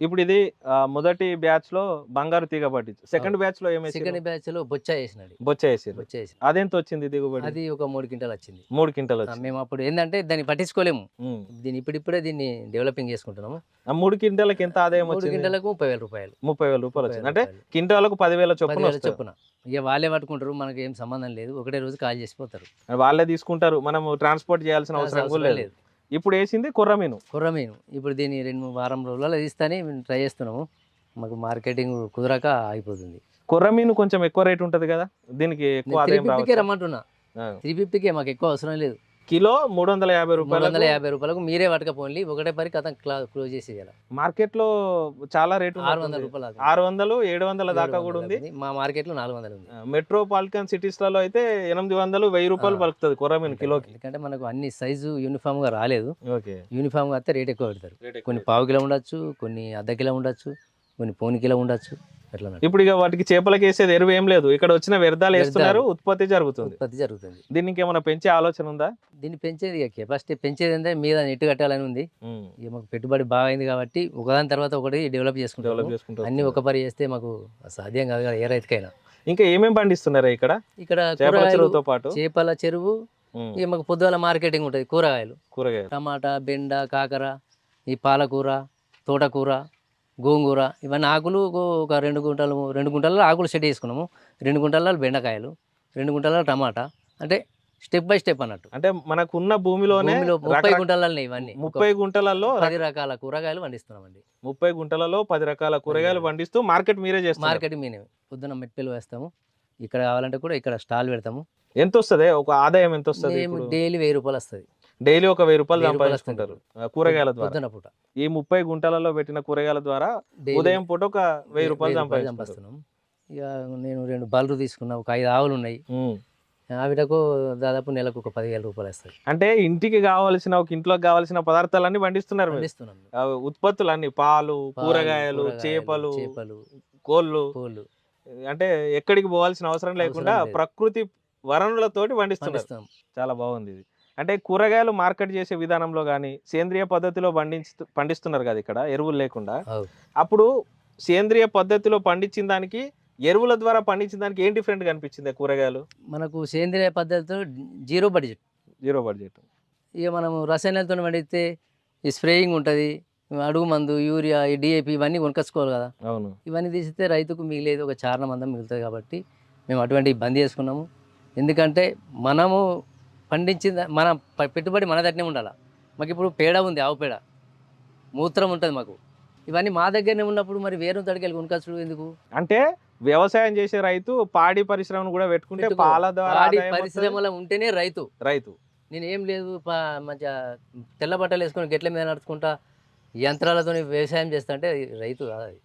ఇప్పుడు ఇది ఆ, మొదటి బ్యాచ్లో బంగారు తీగ పట్టించు. సెకండ్ బ్యాచ్లో ఏమేసి సెకండ్ బ్యాచ్లో బొచ్చ వేసినది. బొచ్చ వేసారు బొచ్చ అదెంత వచ్చింది దిగుబడి? అది ఒక మూడు క్వింటాలు వచ్చింది. మూడు క్వింటల్ మేము అప్పుడు ఏంటంటే దాన్ని పట్టించుకోలేము. దీన్ని ఇప్పుడిప్పుడే దీన్ని డెవలపింగ్ చేసుకుంటున్నాము. ఆ మూడు క్వింటాలకి ఎంత ఆదాయం మూడు క్వింటాలకు ముప్పై వేల రూపాయలు. ముప్పై వేల రూపాయలు వచ్చింది. అంటే. క్వింటాలకు పదివేల చొప్పున. చొప్పున. ఇక వాళ్ళే పట్టుకుంటారు మనకి ఏం సంబంధం లేదు. ఒకటే రోజు కాల్ చేసిపోతారు. వాళ్ళే తీసుకుంటారు. మనం ట్రాన్స్పోర్ట్ చేయాల్సిన అవసరం లేదు. ఇప్పుడు వేసింది కొర్రమీను కుర్రమీను ఇప్పుడు దీన్ని రెండు వారం రోజులలో తీస్తానే మేము ట్రై చేస్తున్నాము. మాకు మార్కెటింగ్ కుదరక అయిపోతుంది. కొర్రమీను కొంచెం ఎక్కువ రేట్ ఉంటది కదా? దీనికి ఎక్కువ త్రీ ఫిఫ్టీకే రమ్మంటున్నా. త్రీ ఫిఫ్టీకే మాకు ఎక్కువ అవసరం లేదు. కిలో మూడు వందల యాభై మూడు వందల రూపాయలు యాభై రూపాయలకు మీరే పట్టుకపోండి ఒకటే పరి కథం క్లోజ్ చేసేయాలి. మార్కెట్లో చాలా రేట్ ఆరు వందల రూపాయలు. ఆరు వందలు ఏడు వందల దాకా కూడా ఉంది. మా మార్కెట్లో నాలుగు వందలు ఉంది. మెట్రోపాలిటన్ సిటీస్లలో అయితే ఎనిమిది వందలు వెయ్యి రూపాయలు. పలుకుతుంది కొర్రమీను కిలోకి. ఎందుకంటే మనకు అన్ని సైజు యూనిఫామ్గా రాలేదు. ఓకే. యూనిఫామ్గా అయితే రేట్ ఎక్కువ పెడతారు. కొన్ని పావు కిలో ఉండొచ్చు కొన్ని అర్ధ కిలో ఉండొచ్చు కొన్ని పోని కిలో ఉండొచ్చు. ఇప్పుడు ఇక వాటికి చేపలకి వేసేది ఎరువు ఏం లేదు. ఇక్కడ వచ్చిన వ్యర్థాలు వేస్తున్నారు. ఉత్పత్తి జరుగుతుంది. ఉత్పత్తి జరుగుతుంది. దీనికి ఏమైనా పెంచే ఆలోచన ఉందా? దీన్ని పెంచేది ఇక కెపాసిటీ పెంచేది అంటే మీద నెట్ కట్టాలని ఉంది. ఇక మాకు పెట్టుబడి బాగా అయింది కాబట్టి ఒకదాని తర్వాత ఒకటి డెవలప్ చేసుకుంటాం డెవలప్ అన్ని ఒక పరి చేస్తే మాకు సాధ్యం కాదు కదా ఏ రైతుకైనా. ఇంకా ఏమేం పండిస్తున్నారా ఇక్కడ? ఇక్కడ చేపల చెరువుతో పాటు. చేపల చెరువు ఇక మాకు పొద్దుగాల మార్కెటింగ్ ఉంటుంది కూరగాయలు. కూరగాయలు. టమాటా బెండ కాకర ఈ పాలకూర తోటకూర గోంగూర ఇవన్నీ ఆకులు ఒక- రెండు గుంటలు రెండు గుంటల్లో ఆకులు సెట్ చేసుకున్నాము. రెండు గుంటల్లో బెండకాయలు రెండు గుంటల్లో టమాటా. అంటే స్టెప్ బై స్టెప్ అన్నట్టు. అంటే మనకు ఉన్న భూమిలోనే భూమిలో ముప్పై గుంటలన్నీ ఇవన్నీ. ముప్పై గుంటలలో పది రకాల కూరగాయలు పండిస్తున్నామండి. ముప్పై గుంటలలో పది రకాల కూరగాయలు పండిస్తూ మార్కెట్ మీరే చేస్తారు మార్కెట్ మీనే. పొద్దున్న మెట్పల్లి వేస్తాము. ఇక్కడ కావాలంటే కూడా ఇక్కడ స్టాల్ పెడతాము. ఎంత వస్తుంది ఒక ఆదాయం ఎంత వస్తుంది డైలీ వెయ్యి రూపాయలు వస్తుంది. డైలీ ఒక వెయ్యి రూపాయలు సంపాదించుకుంటారు. ఆ, కూరగాయల ద్వారా. పూట. ఈ ముప్పై గుంటలలో పెట్టిన కూరగాయల ద్వారా ఉదయం పూట ఒక వెయ్యి రూపాయలు సంపాదిస్తున్నాం. ఇక నేను రెండు బల్లు తీసుకున్నా ఒక ఐదు ఆవులు ఉన్నాయి. ఆవిడకు దాదాపు నెలకు ఒక పదివేల రూపాయలు వస్తాయి అంటే ఇంటికి కావాల్సిన ఒక ఇంట్లోకి కావాల్సిన పదార్థాలన్నీ పండిస్తున్నారు ఉత్పత్తులు అన్ని పాలు కూరగాయలు చేపలు చేపలు కోళ్ళు. కోళ్ళు. అంటే ఎక్కడికి పోవాల్సిన అవసరం లేకుండా. ప్రకృతి వనరులతోటి పండిస్తున్నారు. పండిస్తున్నాం. చాలా బాగుంది ఇది. అంటే కూరగాయలు మార్కెట్ చేసే విధానంలో కానీ సేంద్రియ పద్ధతిలో పండించు పండిస్తున్నారు కదా ఇక్కడ ఎరువులు లేకుండా. అప్పుడు సేంద్రియ పద్ధతిలో పండించిన దానికి ఎరువుల ద్వారా పండించిన దానికి ఏం డిఫరెంట్ కనిపించింది కూరగాయలు? మనకు సేంద్రియ పద్ధతితో జీరో బడ్జెట్. Zero budget. ఇక మనము రసాయనాలతో పండిస్తే ఈ స్ప్రేయింగ్ ఉంటుంది అడుగు మందు యూరియా ఈ డిఏపి ఇవన్నీ కొనుకొచ్చుకోవాలి కదా. అవును. ఇవన్నీ తీసితే రైతుకు మిగిలేదు ఒక చారణం అంతా మిగులుతుంది కాబట్టి మేము అటువంటి బంద్ చేసుకున్నాము. ఎందుకంటే మనము పండించిన మన పెట్టుబడి మన దగ్గరనే ఉండాలి? మాకు ఇప్పుడు పేడ ఉంది ఆవు పేడ. మూత్రం ఉంటుంది మాకు. ఇవన్నీ మా దగ్గరనే ఉన్నప్పుడు మరి వేరే తడికెళ్ళి కొనుకొచ్చు ఎందుకు? అంటే వ్యవసాయం చేసే రైతు పాడి పరిశ్రమను కూడా పెట్టుకుంటే పెట్టుకో. పాల పాడి. పరిశ్రమలో ఉంటేనే రైతు. రైతు. నేను ఏం లేదు మంచిగా తెల్ల బట్టలు వేసుకొని గెట్ల మీద నడుచుకుంటా యంత్రాలతో వ్యవసాయం చేస్తా అంటే రైతు కాదు అది.